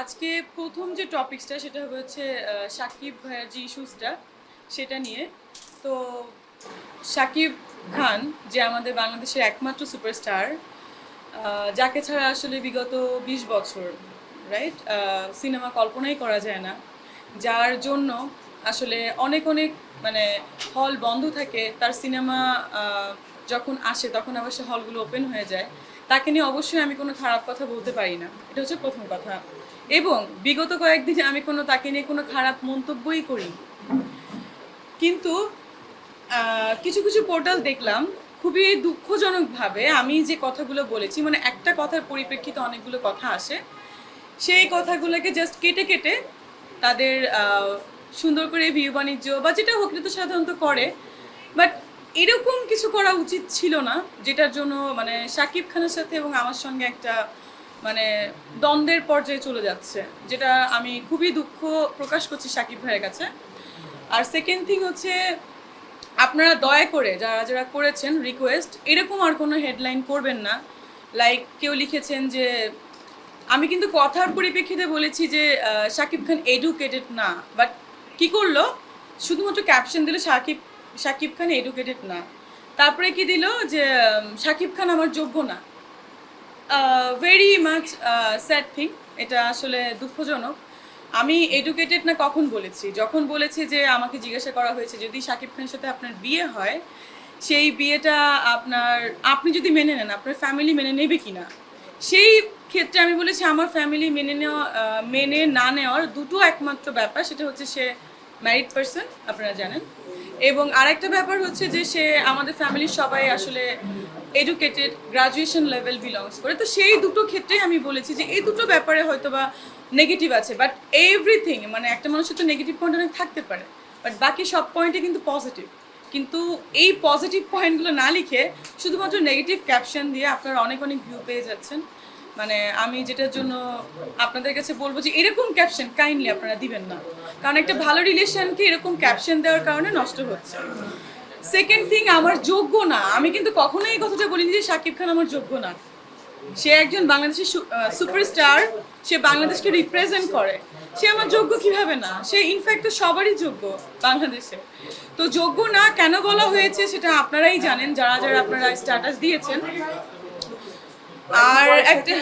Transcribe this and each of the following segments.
আজকে প্রথম যে টপিকসটা সেটা হচ্ছে সাকিব ভাইয়ের যে ইস্যুসটা সেটা নিয়ে। তো সাকিব খান যে আমাদের বাংলাদেশের একমাত্র সুপারস্টার যাকে ছাড়া আসলে বিগত বিশ বছর রাইট সিনেমা কল্পনাই করা যায় না। যার জন্য আসলে অনেক অনেক মানে হল বন্ধ থাকে। তার সিনেমা যখন আসে তখন আবার সে হলগুলো ওপেন হয়ে যায়। তাকে নিয়ে অবশ্যই আমি কোনো খারাপ কথা বলতে পারি না। এটা হচ্ছে প্রথম কথা। এবং বিগত কয়েকদিনে আমি কোনো, তাকে নিয়ে কোনো খারাপ মন্তব্যই করি কিন্তু কিছু কিছু পোর্টাল দেখলাম, খুবই দুঃখজনকভাবে আমি যে কথাগুলো বলেছি মানে একটা কথার পরিপ্রেক্ষিতে অনেকগুলো কথা আসে, সেই কথাগুলোকে জাস্ট কেটে কেটে তাদের সুন্দর করে ভিউ বাণিজ্য বা যেটা হোক তো সাধারণত করে। বাট এরকম কিছু করা উচিত ছিল না, যেটার জন্য মানে শাকিব খানের সাথে এবং আমার সঙ্গে একটা মানে দ্বন্দ্বের পর্যায়ে চলে যাচ্ছে, যেটা আমি খুবই দুঃখ প্রকাশ করছি শাকিব ভাইয়ের কাছে। আর সেকেন্ড থিং হচ্ছে, আপনারা দয়া করে যারা যারা করেছেন রিকোয়েস্ট এরকম আর কোনো হেডলাইন করবেন না। লাইক কেউ লিখেছেন যে, আমি কিন্তু কথার পরিপ্রেক্ষিতে বলেছি যে শাকিব খান এডুকেটেড না। বাট কি করল? শুধুমাত্র ক্যাপশন দিল শাকিব শাকিব খান এডুকেটেড না। তারপরে কি দিল? যে শাকিব খান আমার যোগ্য না। ভেরি মাচ স্যাড থিং এটা আসলে দুঃখজনক। আমি এডুকেটেড না কখন বলেছি? যখন বলেছি যে আমাকে জিজ্ঞাসা করা হয়েছে, যদি শাকিব খানের সাথে আপনার বিয়ে হয়, সেই বিয়েটা আপনার, আপনি যদি মেনে নেন, আপনার ফ্যামিলি মেনে নেবে কি না সেই ক্ষেত্রে আমি বলেছি, আমার ফ্যামিলি মেনে নেওয়া মেনে না নেওয়ার দুটো একমাত্র ব্যাপার, সেটা হচ্ছে সে ম্যারিড পার্সন আপনারা জানেন। এবং আরেকটা ব্যাপার হচ্ছে যে সে আমাদের ফ্যামিলির সবাই আসলে এডুকেটেড গ্রাজুয়েশন লেভেল বিলংস করে। তো সেই দুটো ক্ষেত্রেই আমি বলেছি যে এই দুটো ব্যাপারে হয়তো বা নেগেটিভ আছে বাট এভরিথিং মানে একটা মানুষের তো নেগেটিভ পয়েন্ট অনেক থাকতে পারে বাট বাকি সব পয়েন্টে কিন্তু পজিটিভ কিন্তু এই পজিটিভ পয়েন্টগুলো না লিখে শুধুমাত্র নেগেটিভ ক্যাপশন দিয়ে আপনারা অনেক অনেক ভিউ পেয়ে যাচ্ছেন। মানে আমি যেটার জন্য আপনাদের কাছে বলব যে এরকম ক্যাপশন কাইন্ডলি আপনারা দিবেন না। কারণ একটা ভালো রিলেশনকে এরকম ক্যাপশন দেওয়ার কারণে নষ্ট হচ্ছে। সেকেন্ড থিং আমার যোগ্য না। আমি কিন্তু কখনোই এই কথাটা বলিনি যে শাকিব খান আমার যোগ্য না। সে একজন বাংলাদেশের সুপারস্টার সে বাংলাদেশকে রিপ্রেজেন্ট করে। সে আমার যোগ্য কীভাবে না? সে ইনফ্যাক্ট তো সবারই যোগ্য বাংলাদেশে। তো যোগ্য না কেন বলা হয়েছে সেটা আপনারাই জানেন। যারা যারা আপনারা স্ট্যাটাস দিয়েছেন আর একটা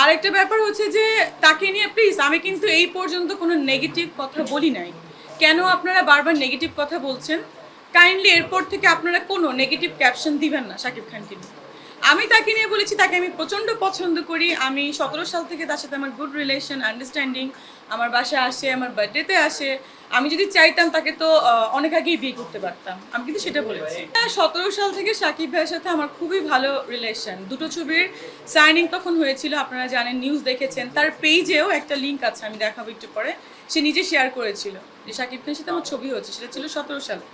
আর একটা ব্যাপার হচ্ছে যে তাকে নিয়ে প্লিজ আমি কিন্তু এই পর্যন্ত কোনো নেগেটিভ কথা বলি নাই। কেন আপনারা বারবার নেগেটিভ কথা বলছেন? কাইন্ডলি এরপর থেকে আপনারা কোনো নেগেটিভ ক্যাপশন দিবেন না শাকিব খানকে নিয়ে। আমি তাকে নিয়ে বলেছি, তাকে আমি প্রচণ্ড পছন্দ করি। আমি সতেরো সাল থেকে তার সাথে আমার গুড রিলেশন আন্ডারস্ট্যান্ডিং আমার বাসায় আসে, আমার বার্থডেতে আসে। আমি যদি চাইতাম তাকে তো অনেক আগেই বিয়ে করতে পারতাম। আমি কিন্তু সেটা বলেছি। সতেরো সাল থেকে সাকিব ভাইয়ের সাথে আমার খুবই ভালো রিলেশন দুটো ছবির সাইনিং তখন হয়েছিল, আপনারা জানেন নিউজ দেখেছেন। তার পেজেও একটা লিঙ্ক আছে, আমি দেখাবো একটু পরে। সে নিজে শেয়ার করেছিল যে সাকিব খানের সাথে আমার ছবি হয়েছে, সেটা ছিল সতেরো সালে।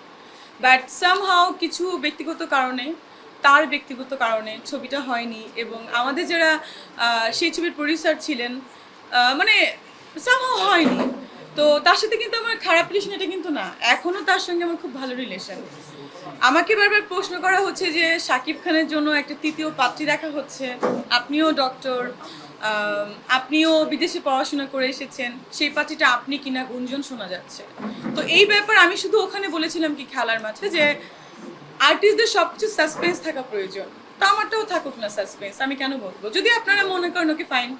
বাট সামহাও কিছু ব্যক্তিগত কারণে তার ব্যক্তিগত কারণে ছবিটা হয়নি এবং আমাদের যারা সেই ছবির প্রডিউসার ছিলেন মানে সামহাও হয়নি। তো তার সাথে কিন্তু আমার খারাপ রিলেশন এটা কিন্তু না। এখনও তার সঙ্গে আমার খুব ভালো রিলেশন আমাকে বারবার প্রশ্ন করা হচ্ছে যে শাকিব খানের জন্য একটা তৃতীয় পাত্রী দেখা হচ্ছে। আপনিও ডক্টর আপনিও বিদেশে পড়াশোনা করে এসেছেন। সেই পাত্রীটা আপনি কিনা গুঞ্জন শোনা যাচ্ছে। তো এই ব্যাপার আমি শুধু ওখানে বলেছিলাম কি খেলার মাঠে যে আর্টিস্টদের সব কিছু সাসপেন্স থাকা প্রয়োজন। তো আমারটাও থাকুক না সাসপেন্স আমি কেন বলব? যদি আপনারা মনে করেন ওকে ফাইন